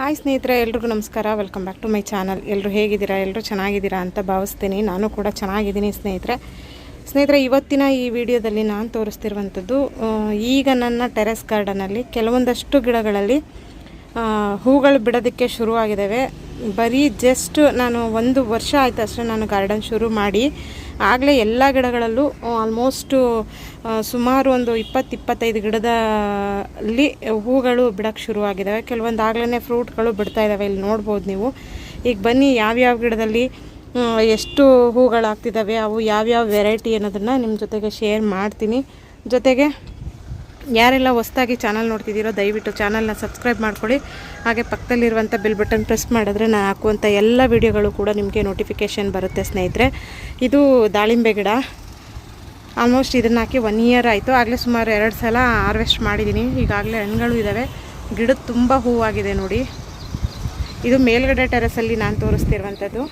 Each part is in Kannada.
ಹಾಯ್ ಸ್ನೇಹಿತರೆ, ಎಲ್ರಿಗೂ ನಮಸ್ಕಾರ. Welcome back to my channel ಎಲ್ಲರೂ ಹೇಗಿದ್ದೀರಾ? ಎಲ್ಲರೂ ಚೆನ್ನಾಗಿದ್ದೀರಾ ಅಂತ ಭಾವಿಸ್ತೀನಿ. ನಾನು ಕೂಡ ಚೆನ್ನಾಗಿದ್ದೀನಿ ಸ್ನೇಹಿತರೆ. ಸ್ನೇಹಿತರೆ, ಇವತ್ತಿನ ಈ ವಿಡಿಯೋದಲ್ಲಿ ನಾನು ತೋರಿಸ್ತಿರುವಂಥದ್ದು ಈಗ ನನ್ನ ಟೆರೆಸ್ ಗಾರ್ಡನಲ್ಲಿ ಕೆಲವೊಂದಷ್ಟು ಗಿಡಗಳಲ್ಲಿ ಹೂಗಳು ಬಿಡೋದಕ್ಕೆ ಶುರುವಾಗಿದ್ದಾವೆ. ಬರೀ ಜಸ್ಟ್ ನಾನು ಒಂದು ವರ್ಷ ಆಯಿತು ಅಷ್ಟೇ ನಾನು ಗಾರ್ಡನ್ ಶುರು ಮಾಡಿ. ಆಗಲೇ ಎಲ್ಲ ಗಿಡಗಳಲ್ಲೂ ಆಲ್ಮೋಸ್ಟು ಸುಮಾರು ಒಂದು ಇಪ್ಪತ್ತು, ಇಪ್ಪತ್ತೈದು ಗಿಡದಲ್ಲಿ ಹೂಗಳು ಬಿಡೋಕ್ಕೆ ಶುರುವಾಗಿದ್ದಾವೆ ಕೆಲವೊಂದು ಆಗಲೇ ಫ್ರೂಟ್ಗಳು ಬಿಡ್ತಾ ಇದ್ದಾವೆ ಇಲ್ಲಿ ನೋಡ್ಬೋದು ನೀವು. ಈಗ ಬನ್ನಿ ಯಾವ್ಯಾವ ಗಿಡದಲ್ಲಿ ಎಷ್ಟು ಹೂಗಳಾಗ್ತಿದ್ದಾವೆ ಅವು ಯಾವ್ಯಾವ ವೆರೈಟಿ ಅನ್ನೋದನ್ನು ನಿಮ್ಮ ಜೊತೆಗೆ ಶೇರ್ ಮಾಡ್ತೀನಿ. ಜೊತೆಗೆ ಯಾರೆಲ್ಲ ಹೊಸ್ದಾಗಿ ಚಾನಲ್ ನೋಡ್ತಿದ್ದೀರೋ ದಯವಿಟ್ಟು ಚಾನಲ್ನ ಸಬ್ಸ್ಕ್ರೈಬ್ ಮಾಡ್ಕೊಳ್ಳಿ. ಹಾಗೆ ಪಕ್ಕದಲ್ಲಿರುವಂಥ ಬಿಲ್ ಬಟನ್ ಪ್ರೆಸ್ ಮಾಡಿದ್ರೆ ನಾನು ಹಾಕುವಂಥ ಎಲ್ಲ ವಿಡಿಯೋಗಳು ಕೂಡ ನಿಮಗೆ ನೋಟಿಫಿಕೇಷನ್ ಬರುತ್ತೆ ಸ್ನೇಹಿತರೆ. ಇದು ದಾಳಿಂಬೆ ಗಿಡ. ಆಲ್ಮೋಸ್ಟ್ ಇದನ್ನು ಹಾಕಿ ಒನ್ ಇಯರ್ ಆಯಿತು. ಆಗಲೇ ಸುಮಾರು ಎರಡು ಸಲ ಹಾರ್ವೆಸ್ಟ್ ಮಾಡಿದ್ದೀನಿ. ಈಗಾಗಲೇ ಹಣ್ಣುಗಳು ಇದ್ದಾವೆ ಗಿಡದ ತುಂಬ ಹೂವಾಗಿದೆ ನೋಡಿ. ಇದು ಮೇಲ್ಗಡೆ ಟೆರೆಸಲ್ಲಿ ನಾನು ತೋರಿಸ್ತಿರುವಂಥದ್ದು.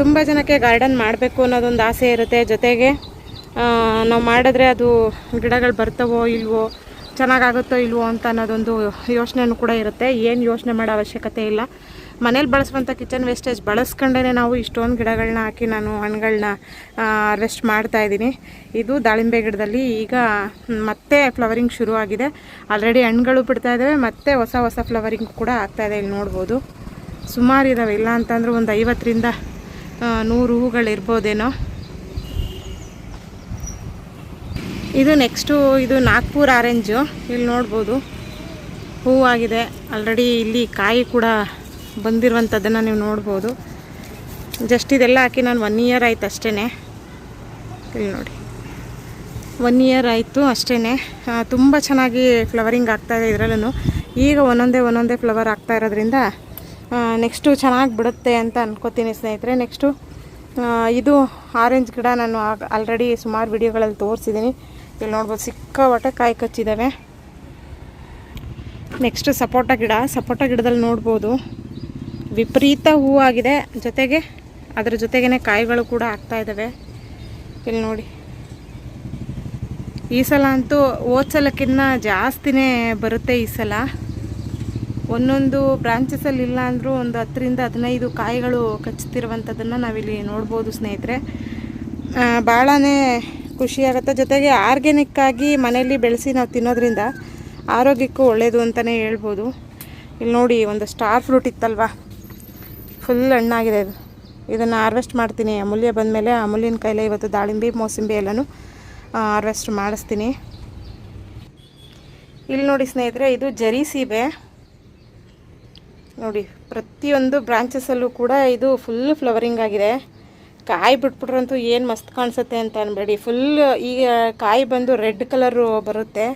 ತುಂಬ ಜನಕ್ಕೆ ಗಾರ್ಡನ್ ಮಾಡಬೇಕು ಅನ್ನೋದೊಂದು ಆಸೆ ಇರುತ್ತೆ. ಜೊತೆಗೆ ನಾವು ಮಾಡಿದ್ರೆ ಅದು ಗಿಡಗಳು ಬರ್ತವೋ ಇಲ್ವೋ, ಚೆನ್ನಾಗಾಗುತ್ತೋ ಇಲ್ವೋ ಅಂತ ಅನ್ನೋದೊಂದು ಯೋಚನೆನೂ ಕೂಡ ಇರುತ್ತೆ. ಏನು ಯೋಚನೆ ಮಾಡೋ ಅವಶ್ಯಕತೆ ಇಲ್ಲ. ಮನೇಲಿ ಬಳಸುವಂಥ ಕಿಚನ್ ವೇಸ್ಟೇಜ್ ಬಳಸ್ಕೊಂಡೇ ನಾವು ಇಷ್ಟೊಂದು ಗಿಡಗಳನ್ನ ಹಾಕಿ ನಾನು ಹಣ್ಣುಗಳನ್ನ ಹಾರ್ವೆಸ್ಟ್ ಮಾಡ್ತಾ ಇದ್ದೀನಿ. ಇದು ದಾಳಿಂಬೆ ಗಿಡದಲ್ಲಿ ಈಗ ಮತ್ತೆ ಫ್ಲವರಿಂಗ್ ಶುರು ಆಗಿದೆ ಆಲ್ರೆಡಿ ಹಣ್ಣುಗಳು ಬಿಡ್ತಾ ಇದ್ದಾವೆ ಮತ್ತೆ ಹೊಸ ಹೊಸ ಫ್ಲವರಿಂಗ್ ಕೂಡ ಆಗ್ತಾ ಇದೆ. ಇಲ್ಲಿ ನೋಡ್ಬೋದು. ಸುಮಾರು ಇದ್ದಾವೆ ಇಲ್ಲ ಅಂತಂದ್ರೆ ಒಂದು ಐವತ್ತರಿಂದ ನೂರು ಹೂಗಳಿರ್ಬೋದೇನೋ ಇದು ನೆಕ್ಸ್ಟು ಇದು ನಾಗ್ಪುರ್ ಆರೆಂಜು. ಇಲ್ಲಿ ನೋಡ್ಬೋದು. ಹೂವಾಗಿದೆ. ಆಲ್ರೆಡಿ ಇಲ್ಲಿ ಕಾಯಿ ಕೂಡ ಬಂದಿರುವಂಥದ್ದನ್ನು ನೀವು ನೋಡ್ಬೋದು. ಜಸ್ಟ್ ಇದೆಲ್ಲ ಹಾಕಿ ನಾನು ಒನ್ ಇಯರ್ ಆಯ್ತು ಅಷ್ಟೇ ಇಲ್ಲಿ ನೋಡಿ. ಒನ್ ಇಯರ್ ಆಯಿತು ಅಷ್ಟೇ ತುಂಬ ಚೆನ್ನಾಗಿ ಫ್ಲವರಿಂಗ್ ಆಗ್ತಾಯಿದೆ ಇದರಲ್ಲೂ ಈಗ ಒಂದೊಂದೇ ಒಂದೊಂದೇ ಫ್ಲವರ್ ಆಗ್ತಾ ಇರೋದ್ರಿಂದ ನೆಕ್ಸ್ಟು ಚೆನ್ನಾಗಿ ಬಿಡುತ್ತೆ ಅಂತ ಅಂದ್ಕೋತೀನಿ ಸ್ನೇಹಿತರೆ. ನೆಕ್ಸ್ಟು ಇದು ಆರೆಂಜ್ ಗಿಡ ನಾನು ಆಲ್ರೆಡಿ ಸುಮಾರು ವಿಡಿಯೋಗಳಲ್ಲಿ ತೋರಿಸಿದ್ದೀನಿ. ಇಲ್ಲಿ ನೋಡ್ಬೋದು. ಸಿಕ್ಕಾಪಟ್ಟೆ ಕಾಯಿ ಕಚ್ಚಿದ್ದಾವೆ ನೆಕ್ಸ್ಟ್ ಸಪೋಟ ಗಿಡ. ಸಪೋಟ ಗಿಡದಲ್ಲಿ ನೋಡ್ಬೋದು. ವಿಪರೀತ ಹೂವಾಗಿದೆ ಜೊತೆಗೆ, ಅದರ ಜೊತೆಗೇ ಕಾಯಿಗಳು ಕೂಡ ಆಗ್ತಾ ಇದ್ದಾವೆ ಇಲ್ಲಿ ನೋಡಿ. ಈ ಸಲ ಅಂತೂ ಓದ್ಸಲಕ್ಕಿನ್ನ ಜಾಸ್ತಿನೇ ಬರುತ್ತೆ ಈ ಸಲ. ಒಂದೊಂದು ಬ್ರಾಂಚಸಲ್ಲಿ ಇಲ್ಲ ಅಂದರೂ ಒಂದು ಹತ್ತರಿಂದ ಹದಿನೈದು ಕಾಯಿಗಳು ಕಚ್ಚುತ್ತಿರುವಂಥದ್ದನ್ನು ನಾವಿಲ್ಲಿ ನೋಡ್ಬೋದು ಸ್ನೇಹಿತರೆ. ಭಾಳನೇ ಖುಷಿಯಾಗುತ್ತೆ. ಜೊತೆಗೆ ಆರ್ಗ್ಯಾನಿಕ್ಕಾಗಿ ಮನೆಯಲ್ಲಿ ಬೆಳೆಸಿ ನಾವು ತಿನ್ನೋದ್ರಿಂದ ಆರೋಗ್ಯಕ್ಕೂ ಒಳ್ಳೆಯದು ಅಂತಲೇ ಹೇಳ್ಬೋದು. ಇಲ್ಲಿ ನೋಡಿ, ಒಂದು ಸ್ಟಾರ್ ಫ್ರೂಟ್ ಇತ್ತಲ್ವ? ಫುಲ್ ಹಣ್ಣಾಗಿದೆ ಇದು. ಇದನ್ನು ಹಾರ್ವೆಸ್ಟ್ ಮಾಡ್ತೀನಿ. ಅಮೂಲ್ಯ ಬಂದಮೇಲೆ ಅಮೂಲ್ಯನ ಕೈಲೇ ಇವತ್ತು ದಾಳಿಂಬೆ, ಮೋಸಂಬಿ ಎಲ್ಲನೂ ಹಾರ್ವೆಸ್ಟ್ ಮಾಡಿಸ್ತೀನಿ. ಇಲ್ಲಿ ನೋಡಿ ಸ್ನೇಹಿತರೆ, ಇದು ಜರಿ ಸೀಬೆ. ನೋಡಿ, ಪ್ರತಿಯೊಂದು ಬ್ರಾಂಚಸ್ಸಲ್ಲೂ ಕೂಡ ಇದು ಫುಲ್ ಫ್ಲವರಿಂಗ್ ಆಗಿದೆ. ಕಾಯಿ ಬಿಟ್ಬಿಟ್ರಂತೂ ಏನು ಮಸ್ತ್ ಕಾಣಿಸುತ್ತೆ ಅಂತ ಅನ್ಬೇಡಿ. ಫುಲ್ ಈಗ ಕಾಯಿ ಬಂದು ರೆಡ್ ಕಲರು ಬರುತ್ತೆ.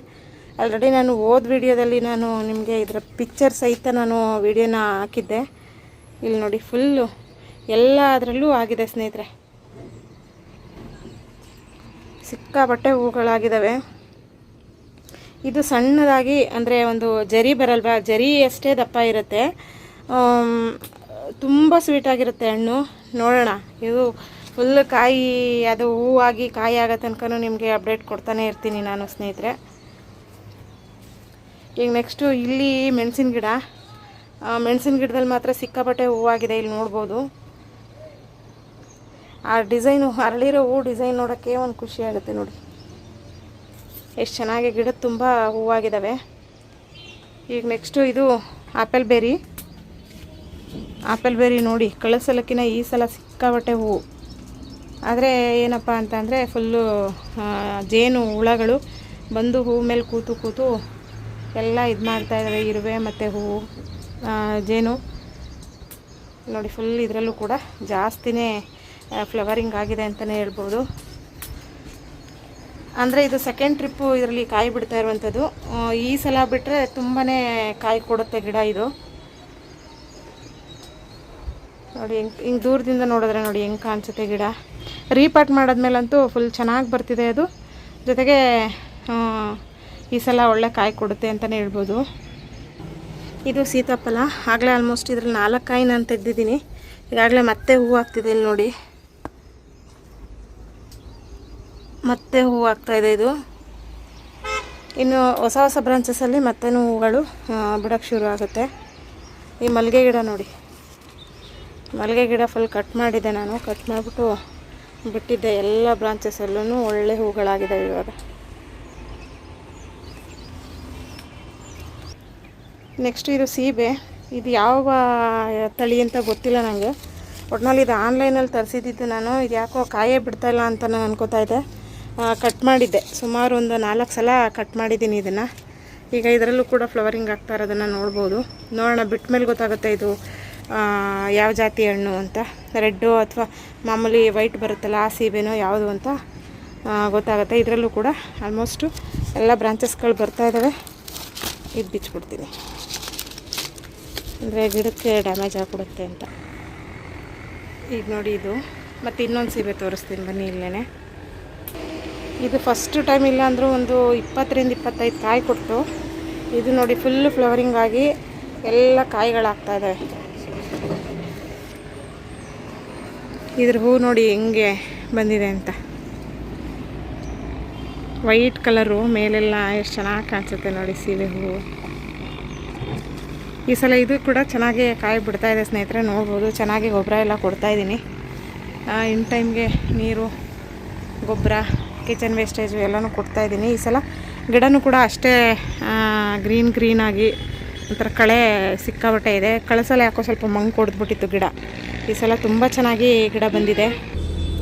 ಆಲ್ರೆಡಿ ನಾನು ಓದ್ ವಿಡಿಯೋದಲ್ಲಿ ನಾನು ನಿಮಗೆ ಇದರ ಪಿಕ್ಚರ್ ಸಹಿತ ನಾನು ವಿಡಿಯೋನ ಹಾಕಿದ್ದೆ. ಇಲ್ಲಿ ನೋಡಿ ಫುಲ್ಲು ಎಲ್ಲ ಅದರಲ್ಲೂ ಆಗಿದೆ ಸ್ನೇಹಿತರೆ. ಸಿಕ್ಕಾಪಟ್ಟೆ ಹೂಗಳಾಗಿದ್ದಾವೆ ಇದು ಸಣ್ಣದಾಗಿ ಅಂದರೆ ಒಂದು ಜರಿ ಬರಲ್ವಾ? ಜರಿ ಅಷ್ಟೇ ದಪ್ಪ ಇರುತ್ತೆ. ತುಂಬ ಸ್ವೀಟಾಗಿರುತ್ತೆ ಹಣ್ಣು. ನೋಡೋಣ. ಇದು ಫುಲ್ ಕಾಯಿ, ಅದು ಹೂವಾಗಿ ಕಾಯಿ ಆಗೋ ತನಕ ನಿಮಗೆ ಅಪ್ಡೇಟ್ ಕೊಡ್ತಾನೆ ಇರ್ತೀನಿ ನಾನು ಸ್ನೇಹಿತರೆ. ಈಗ ನೆಕ್ಸ್ಟು ಇಲ್ಲಿ ಮೆಣಸಿನ ಗಿಡ. ಮೆಣಸಿನ ಗಿಡದಲ್ಲಿ ಮಾತ್ರ ಸಿಕ್ಕಾಪಟ್ಟೆ ಹೂವಾಗಿದೆ, ಇಲ್ಲಿ ನೋಡ್ಬೋದು. ಆ ಡಿಸೈನು ಅರಳಿರೋ ಹೂ ಡಿಸೈನ್ ನೋಡೋಕ್ಕೆ ಒಂದು ಖುಷಿ ಆಗುತ್ತೆ ನೋಡಿ. ಎಷ್ಟು ಚೆನ್ನಾಗಿ ಗಿಡ ತುಂಬ ಹೂವಾಗಿದ್ದಾವೆ ಈಗ ನೆಕ್ಸ್ಟು ಇದು ಆ್ಯಪಲ್ ಬೇರಿ ಆಪಲ್ ಬೇರಿ ನೋಡಿ ಕಳೆದ ಈ ಸಲ ಸಿಕ್ಕಾಬಟ್ಟೆ ಹೂವು. ಆದರೆ ಏನಪ್ಪ ಅಂತಂದರೆ ಫುಲ್ಲು ಜೇನು ಹುಳಗಳು ಬಂದು ಹೂವು ಮೇಲೆ ಕೂತು ಕೂತು ಎಲ್ಲ ಇದು ಮಾಡ್ತಾ ಇದ್ದಾವೆ ಇರುವೆ ಮತ್ತು ಹೂವು ಜೇನು. ನೋಡಿ ಫುಲ್ ಇದರಲ್ಲೂ ಕೂಡ ಜಾಸ್ತಿನೇ ಫ್ಲವರಿಂಗ್ ಆಗಿದೆ ಅಂತಲೇ ಹೇಳ್ಬೋದು. ಅಂದರೆ ಇದು ಸೆಕೆಂಡ್ ಟ್ರಿಪ್ಪು ಇದರಲ್ಲಿ ಕಾಯಿ ಬಿಡ್ತಾ ಇರುವಂಥದ್ದು ಈ ಸಲ ಬಿಟ್ಟರೆ ತುಂಬಾ ಕಾಯಿ ಕೊಡುತ್ತೆ ಗಿಡ ಇದು. ನೋಡಿ, ಹೆಂಗೆ, ಹಿಂಗೆ ದೂರದಿಂದ ನೋಡಿದ್ರೆ ನೋಡಿ ಹೆಂಗೆ ಕಾಣಿಸುತ್ತೆ ಗಿಡ. ರೀಪಾಟ್ ಮಾಡಿದ್ಮೇಲಂತೂ ಫುಲ್ ಚೆನ್ನಾಗಿ ಬರ್ತಿದೆ ಅದು. ಜೊತೆಗೆ ಈ ಸಲ ಒಳ್ಳೆ ಕಾಯಿ ಕೊಡುತ್ತೆ ಅಂತಲೇ ಹೇಳ್ಬೋದು. ಇದು ಸೀತಾಫಲ. ಆಗಲೇ ಆಲ್ಮೋಸ್ಟ್ ಇದ್ರಲ್ಲಿ ನಾಲ್ಕು ಕಾಯಿ ನಾನು ತೆಗೆದಿದ್ದೀನಿ. ಈಗಾಗಲೇ ಮತ್ತೆ ಹೂವು ಆಗ್ತಿದೆ ಇಲ್ಲಿ ನೋಡಿ. ಮತ್ತೆ ಹೂವು ಆಗ್ತಾಯಿದೆ ಇದು ಇನ್ನು ಹೊಸ ಹೊಸ ಬ್ರಾಂಚಸಲ್ಲಿ ಮತ್ತೆ ಹೂಗಳು ಬಿಡೋಕ್ಕೆ ಶುರು ಆಗುತ್ತೆ. ಈ ಮಲ್ಲಿಗೆ ಗಿಡ ನೋಡಿ. ಮಲ್ಲಿಗೆ ಗಿಡ ಫುಲ್ ಕಟ್ ಮಾಡಿದ್ದೆ ನಾನು. ಕಟ್ ಮಾಡಿಬಿಟ್ಟು ಬಿಟ್ಟಿದ್ದೆ ಎಲ್ಲ ಬ್ರಾಂಚಸಲ್ಲೂ ಒಳ್ಳೆ ಹೂಗಳಾಗಿದೆ ಇವಾಗ. ನೆಕ್ಸ್ಟ್ ಇದು ಸೀಬೆ. ಇದು ಯಾವ ತಳಿ ಅಂತ ಗೊತ್ತಿಲ್ಲ ನನಗೆ ಒಟ್ನಲ್ಲಿ ಇದು ಆನ್ಲೈನಲ್ಲಿ ತರಿಸಿದ್ದು ನಾನು. ಇದು ಯಾಕೋ ಕಾಯೇ ಬಿಡ್ತಾಯಿಲ್ಲ ಅಂತ ನಾನು ಅನ್ಕೋತಾ ಇದ್ದೆ. ಕಟ್ ಮಾಡಿದ್ದೆ. ಸುಮಾರು ಒಂದು ನಾಲ್ಕು ಸಲ ಕಟ್ ಮಾಡಿದ್ದೀನಿ ಇದನ್ನು. ಈಗ ಇದರಲ್ಲೂ ಕೂಡ ಫ್ಲವರಿಂಗ್ ಆಗ್ತಾ ಇರೋದನ್ನು ನೋಡ್ಬೋದು. ನೋಡೋಣ ಬಿಟ್ಟ ಮೇಲೆ ಗೊತ್ತಾಗುತ್ತೆ ಇದು ಯಾವ ಜಾತಿ ಹಣ್ಣು ಅಂತ, ರೆಡ್ಡು ಅಥವಾ ಮಾಮೂಲಿ ವೈಟ್ ಬರುತ್ತಲ್ಲ ಆ ಸೀಬೆನೋ ಯಾವುದು ಅಂತ ಗೊತ್ತಾಗುತ್ತೆ. ಇದರಲ್ಲೂ ಕೂಡ ಆಲ್ಮೋಸ್ಟು ಎಲ್ಲ ಬ್ರಾಂಚಸ್ಗಳು ಬರ್ತಾ ಇದ್ದಾವೆ ಇದು ಬಿಚ್ಚಿಬಿಡ್ತೀನಿ ಅಂದರೆ ಗಿಡಕ್ಕೆ ಡ್ಯಾಮೇಜ್ ಆಗಿಬಿಡುತ್ತೆ ಅಂತ. ಈಗ ನೋಡಿ ಇದು. ಮತ್ತು ಇನ್ನೊಂದು ಸೀಬೆ ತೋರಿಸ್ತೀನಿ ಬನ್ನಿ ಇಲ್ಲೇ ಇದು ಫಸ್ಟ್ ಟೈಮ್ ಇಲ್ಲ ಅಂದರೂ ಒಂದು ಇಪ್ಪತ್ತರಿಂದ ಇಪ್ಪತ್ತೈದು ಕಾಯಿ ಕೊಟ್ಟು ಇದು ನೋಡಿ ಫುಲ್ಲು ಫ್ಲವರಿಂಗ್ ಆಗಿ ಎಲ್ಲ ಕಾಯಿಗಳಾಗ್ತಾ ಇದ್ದಾವೆ ಇದ್ರ ಹೂ ನೋಡಿ ಹೆಂಗೆ ಬಂದಿದೆ ಅಂತ. ವೈಟ್ ಕಲರು ಮೇಲೆಲ್ಲ ಎಷ್ಟು ಚೆನ್ನಾಗಿ ಕಾಣಿಸುತ್ತೆ ನೋಡಿ ಸೀಬೆ ಹೂವು ಈ ಸಲ ಇದು ಕೂಡ ಚೆನ್ನಾಗಿ ಕಾಯಿ ಬಿಡ್ತಾ ಇದೆ ಸ್ನೇಹಿತರೆ, ನೋಡ್ಬೋದು. ಚೆನ್ನಾಗಿ ಗೊಬ್ಬರ ಎಲ್ಲ ಕೊಡ್ತಾ ಇದ್ದೀನಿ. ಇನ್ ಟೈಮ್ಗೆ ನೀರು, ಗೊಬ್ಬರ ಕಿಚನ್ ವೇಸ್ಟೇಜು ಎಲ್ಲನೂ ಕೊಡ್ತಾ ಇದ್ದೀನಿ. ಈ ಸಲ ಗಿಡನೂ ಕೂಡ ಅಷ್ಟೇ ಗ್ರೀನ್ ಗ್ರೀನಾಗಿ ಒಂಥರ ಕಳೆ ಸಿಕ್ಕಾಬಟ್ಟೆ ಇದೆ. ಕಳಸಲ್ಲ ಯಾಕೋ ಸ್ವಲ್ಪ ಮಂಗ್ ಕೊಡ್ದುಬಿಟ್ಟಿತ್ತು ಗಿಡ. ಈ ಸಲ ತುಂಬ ಚೆನ್ನಾಗಿ ಗಿಡ ಬಂದಿದೆ.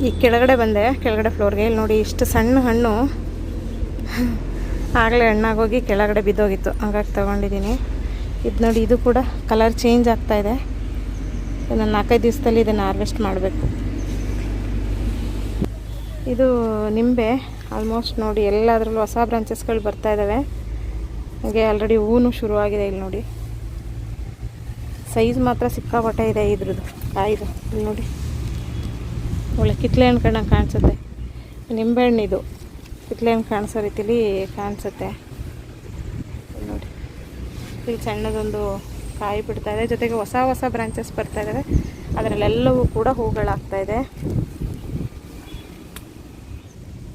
ಈ ಕೆಳಗಡೆ ಬಂದೆ, ಕೆಳಗಡೆ ಫ್ಲೋರ್ಗೆ ಇಲ್ಲಿ ನೋಡಿ ಇಷ್ಟು ಸಣ್ಣ ಹಣ್ಣು. ಆಗಲೇ ಹಣ್ಣಾಗೋಗಿ ಕೆಳಗಡೆ ಬಿದ್ದೋಗಿತ್ತು. ಹಾಗಾಗಿ ತೊಗೊಂಡಿದ್ದೀನಿ. ಇದು ನೋಡಿ, ಇದು ಕೂಡ ಕಲರ್ ಚೇಂಜ್ ಆಗ್ತಾ ಇದೆ. ಇನ್ನು ನಾಲ್ಕೈದು ದಿವಸದಲ್ಲಿ ಇದನ್ನು ಹಾರ್ವೆಸ್ಟ್ ಮಾಡಬೇಕು. ಇದು ನಿಂಬೆ. ಆಲ್ಮೋಸ್ಟ್ ನೋಡಿ, ಎಲ್ಲದರಲ್ಲೂ ಹೊಸ ಬ್ರಾಂಚಸ್ಗಳು ಬರ್ತಾ ಇದ್ದಾವೆ ಹಾಗೆ ಆಲ್ರೆಡಿ ಹೂವು ಶುರುವಾಗಿದೆ ಇಲ್ಲಿ ನೋಡಿ. ಸೈಜ್ ಮಾತ್ರ ಸಿಕ್ಕಾಪಟ್ಟೆ ಇದೆ ಇದ್ರದ್ದು. ಕಾಯಿದು ನೋಡಿ. ಒಳ್ಳೆ ಕಿತ್ಲೆ ಹಣ್ಣು ಕಣ್ಣಂಗೆ ಕಾಣಿಸುತ್ತೆ. ನಿಂಬೆಹಣ್ಣು ಇದು ಕಿತ್ಲೆ ಹಣ್ಣು ಕಾಣಿಸೋ ರೀತಿಲಿ ಕಾಣಿಸುತ್ತೆ. ನೋಡಿ. ಇಲ್ಲಿ ಸಣ್ಣದೊಂದು ಕಾಯಿ ಬಿಡ್ತಾ ಇದೆ. ಜೊತೆಗೆ ಹೊಸ ಹೊಸ ಬ್ರಾಂಚಸ್ ಬರ್ತಾ ಇದ್ದಾವೆ ಅದರಲ್ಲೆಲ್ಲವೂ ಕೂಡ ಹೂಗಳಾಗ್ತಾ ಇದೆ.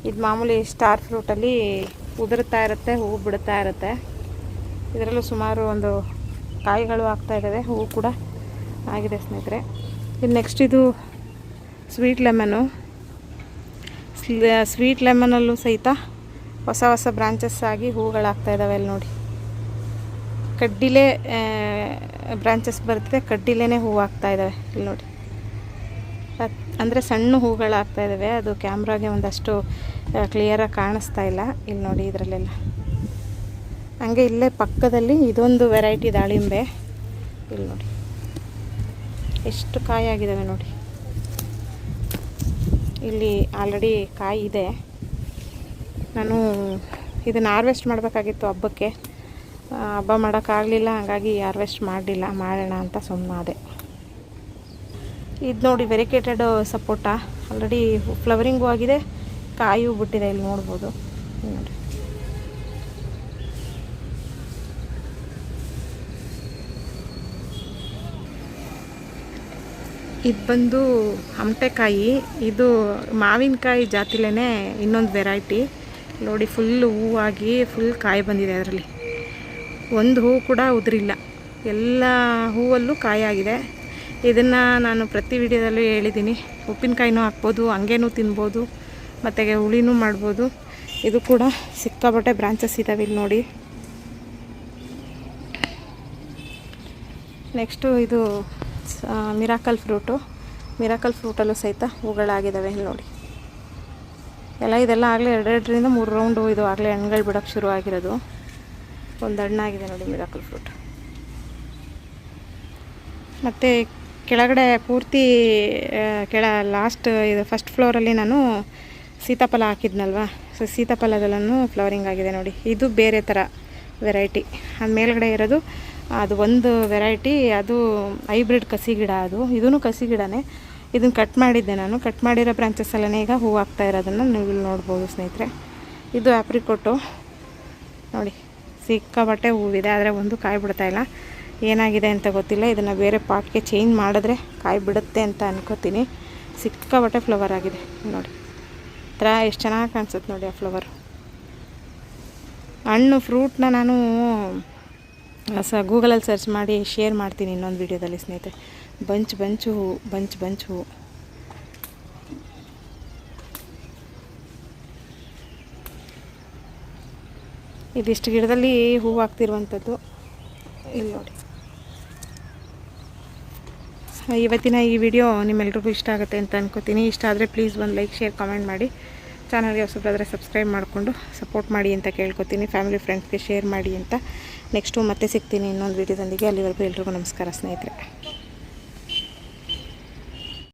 ಇದು ಮಾಮೂಲಿ ಸ್ಟಾರ್ ಫ್ರೂಟಲ್ಲಿ ಉದುರುತ್ತಾ ಇರುತ್ತೆ, ಹೂ ಬಿಡ್ತಾ ಇರುತ್ತೆ. ಇದರಲ್ಲೂ ಸುಮಾರು ಒಂದು ಕಾಯಿಗಳು ಆಗ್ತಾ ಇದ್ದಾವೆ, ಹೂವು ಕೂಡ ಆಗಿದೆ ಸ್ನೇಹಿತರೆ. ಇದು ನೆಕ್ಸ್ಟ್ ಇದು ಸ್ವೀಟ್ ಲೆಮನು ಸ್ವೀಟ್ ಲೆಮನಲ್ಲೂ ಸಹಿತ ಹೊಸ ಹೊಸ ಬ್ರಾಂಚಸ್ ಆಗಿ ಹೂಗಳಾಗ್ತಾ ಇದ್ದಾವೆ ಅಲ್ಲಿ ನೋಡಿ. ಕಡ್ಡಿಲೇ ಬ್ರಾಂಚಸ್ ಬರ್ತಿದೆ ಕಡ್ಡಿಲೇ ಹೂವು ಆಗ್ತಾ ಇದ್ದಾವೆ ಇಲ್ಲಿ ನೋಡಿ. ಅಂದರೆ ಸಣ್ಣ ಹೂಗಳಾಗ್ತಾ ಇದ್ದಾವೆ, ಅದು ಕ್ಯಾಮ್ರಾಗೆ ಒಂದಷ್ಟು ಕ್ಲಿಯರಾಗಿ ಕಾಣಿಸ್ತಾ ಇಲ್ಲ ಇಲ್ಲಿ ನೋಡಿ ಇದರಲ್ಲೆಲ್ಲ. ಹಂಗೆ ಇಲ್ಲೇ ಪಕ್ಕದಲ್ಲಿ ಇದೊಂದು ವೆರೈಟಿ ದಾಳಿಂಬೆ. ಇಲ್ಲಿ ನೋಡಿ. ಎಷ್ಟು ಕಾಯಿ ಆಗಿದ್ದಾವೆ ನೋಡಿ. ಇಲ್ಲಿ ಆಲ್ರೆಡಿ ಕಾಯಿ ಇದೆ. ನಾನು ಇದನ್ನು ಹಾರ್ವೆಸ್ಟ್ ಮಾಡಬೇಕಾಗಿತ್ತು ಹಬ್ಬಕ್ಕೆ. ಹಬ್ಬ ಮಾಡೋಕ್ಕಾಗಲಿಲ್ಲ, ಹಾಗಾಗಿ ಹಾರ್ವೆಸ್ಟ್ ಮಾಡಲಿಲ್ಲ, ಮಾಡೋಣ ಅಂತ ಸುಮ್ಮನಾದೆ ಇದು ನೋಡಿ ವೆರಿಕೇಟೆಡ್ ಸಪೋಟ. ಆಲ್ರೆಡಿ ಫ್ಲವರಿಂಗು ಆಗಿದೆ, ಕಾಯು ಬಿಟ್ಟಿದೆ, ಇಲ್ಲಿ ನೋಡ್ಬೋದು. ನೋಡಿ ಇದು ಬಂದು ಹಮಟೆಕಾಯಿ ಇದು ಮಾವಿನಕಾಯಿ ಜಾತಿಲೇ ಇನ್ನೊಂದು ವೆರೈಟಿ ನೋಡಿ ಫುಲ್ ಹೂವಾಗಿ ಫುಲ್ ಕಾಯಿ ಬಂದಿದೆ ಅದರಲ್ಲಿ. ಒಂದು ಹೂ ಕೂಡ ಉದುರಿಲ್ಲ. ಎಲ್ಲ ಹೂವಲ್ಲೂ ಕಾಯಾಗಿದೆ ಇದನ್ನು ನಾನು ಪ್ರತಿ ವಿಡಿಯೋದಲ್ಲೂ ಹೇಳಿದ್ದೀನಿ. ಉಪ್ಪಿನಕಾಯಿನೂ ಹಾಕ್ಬೋದು, ಹಂಗೇನೂ ತಿನ್ಬೋದು, ಮತ್ತು ಹುಳಿನೂ ಮಾಡ್ಬೋದು. ಇದು ಕೂಡ ಸಿಕ್ಕಾಬಟ್ಟೆ ಬ್ರಾಂಚಸ್ ಇದ್ದಾವೆ ಇಲ್ಲಿ ನೋಡಿ. ನೆಕ್ಸ್ಟು ಇದು ಮಿರಾಕಲ್ ಫ್ರೂಟು ಮಿರಾಕಲ್ ಫ್ರೂಟಲ್ಲೂ ಸಹಿತ ಹೂಗಳಾಗಿದ್ದಾವೆ. ಇಲ್ಲಿ ನೋಡಿ. ಎಲ್ಲ ಇದೆಲ್ಲ ಆಗಲೇ ಎರಡೆರಡರಿಂದ ಮೂರು ರೌಂಡು ಇದು ಆಗಲೇ ಹಣ್ಣುಗಳು ಬಿಡೋಕ್ಕೆ ಶುರು ಆಗಿರೋದು. ಒಂದು ಹಣ್ಣಾಗಿದೆ ನೋಡಿ ಮಿರಾಕಲ್ ಫ್ರೂಟ್ ಮತ್ತು ಕೆಳಗಡೆ ಪೂರ್ತಿ ಕೆಳ ಲಾಸ್ಟ್ ಇದು ಫಸ್ಟ್ ಫ್ಲೋರಲ್ಲಿ ನಾನು ಸೀತಾಫಲ ಹಾಕಿದ್ನಲ್ವ? ಸೊ ಸೀತಾಫಲದಲ್ಲೂ ಫ್ಲವರಿಂಗ್ ಆಗಿದೆ ನೋಡಿ. ಇದು ಬೇರೆ ಥರ ವೆರೈಟಿ ಅದು ಮೇಲ್ಗಡೆ ಇರೋದು ಅದು ಒಂದು ವೆರೈಟಿ ಅದು ಹೈಬ್ರಿಡ್ ಕಸಿ ಗಿಡ ಅದು. ಇದೂ ಕಸಿ ಗಿಡನೇ. ಇದನ್ನು ಕಟ್ ಮಾಡಿದ್ದೆ ನಾನು. ಕಟ್ ಮಾಡಿರೋ ಬ್ರಾಂಚಸ್ಸಲ್ಲೇ ಈಗ ಹೂವು ಆಗ್ತಾ ಇರೋದನ್ನು ನೀವು ಇಲ್ಲಿ ನೋಡ್ಬೋದು ಸ್ನೇಹಿತರೆ. ಇದು ಆಪ್ರಿಕೋಟು ನೋಡಿ ಸಿಕ್ಕಾಬಟ್ಟೆ ಹೂವಿದೆ, ಆದರೆ ಒಂದು ಕಾಯಿ ಬಿಡ್ತಾ ಇಲ್ಲ. ಏನಾಗಿದೆ ಅಂತ ಗೊತ್ತಿಲ್ಲ. ಇದನ್ನು ಬೇರೆ ಪಾಟ್ಗೆ ಚೇಂಜ್ ಮಾಡಿದ್ರೆ ಕಾಯಿ ಬಿಡುತ್ತೆ ಅಂತ ಅನ್ಕೋತೀನಿ. ಸಿಕ್ಕಾಬಟ್ಟೆ ಫ್ಲವರ್ ಆಗಿದೆ. ನೋಡಿ ಥರ ಎಷ್ಟು ಚೆನ್ನಾಗಿ ಕಾಣಿಸುತ್ತೆ ನೋಡಿ ಆ ಫ್ಲವರ್ ಹಣ್ಣು ಫ್ರೂಟ್ನ ನಾನು ಸ ಗೂಗಲಲ್ಲಿ ಸರ್ಚ್ ಮಾಡಿ ಶೇರ್ ಮಾಡ್ತೀನಿ ಇನ್ನೊಂದು ವೀಡಿಯೋದಲ್ಲಿ ಸ್ನೇಹಿತರೆ. ಬಂಚ್ ಬಂಚು ಹೂವು ಬಂಚ್ ಬಂಚ್ ಹೂವು ಇದಿಷ್ಟು ಗಿಡದಲ್ಲಿ ಹೂವು ಆಗ್ತಿರುವಂಥದ್ದು ಇಲ್ಲಿ ನೋಡಿ. ಇವತ್ತಿನ ಈ ವಿಡಿಯೋ ನಿಮ್ಮೆಲ್ರಿಗೂ ಇಷ್ಟ ಆಗುತ್ತೆ ಅಂತ ಅನ್ಕೋತೀನಿ. ಇಷ್ಟ ಆದರೆ ಪ್ಲೀಸ್ ಒಂದು ಲೈಕ್, ಶೇರ್, ಕಾಮೆಂಟ್ ಮಾಡಿ. ಚಾನಲ್ಗೆ ಹೊಸಬ್ರಾದರೆ ಸಬ್ಸ್ಕ್ರೈಬ್ ಮಾಡಿಕೊಂಡು ಸಪೋರ್ಟ್ ಮಾಡಿ ಅಂತ ಕೇಳ್ಕೊತೀನಿ. ಫ್ಯಾಮಿಲಿ ಫ್ರೆಂಡ್ಸ್ಗೆ ಶೇರ್ ಮಾಡಿ ಅಂತ. ನೆಕ್ಸ್ಟು ಮತ್ತೆ ಸಿಗ್ತೀನಿ ಇನ್ನೊಂದು ವೀಡಿಯೋದೊಂದಿಗೆ. ಅಲ್ಲಿವರೆಗೂ ಎಲ್ರಿಗೂ ನಮಸ್ಕಾರ ಸ್ನೇಹಿತರೆ.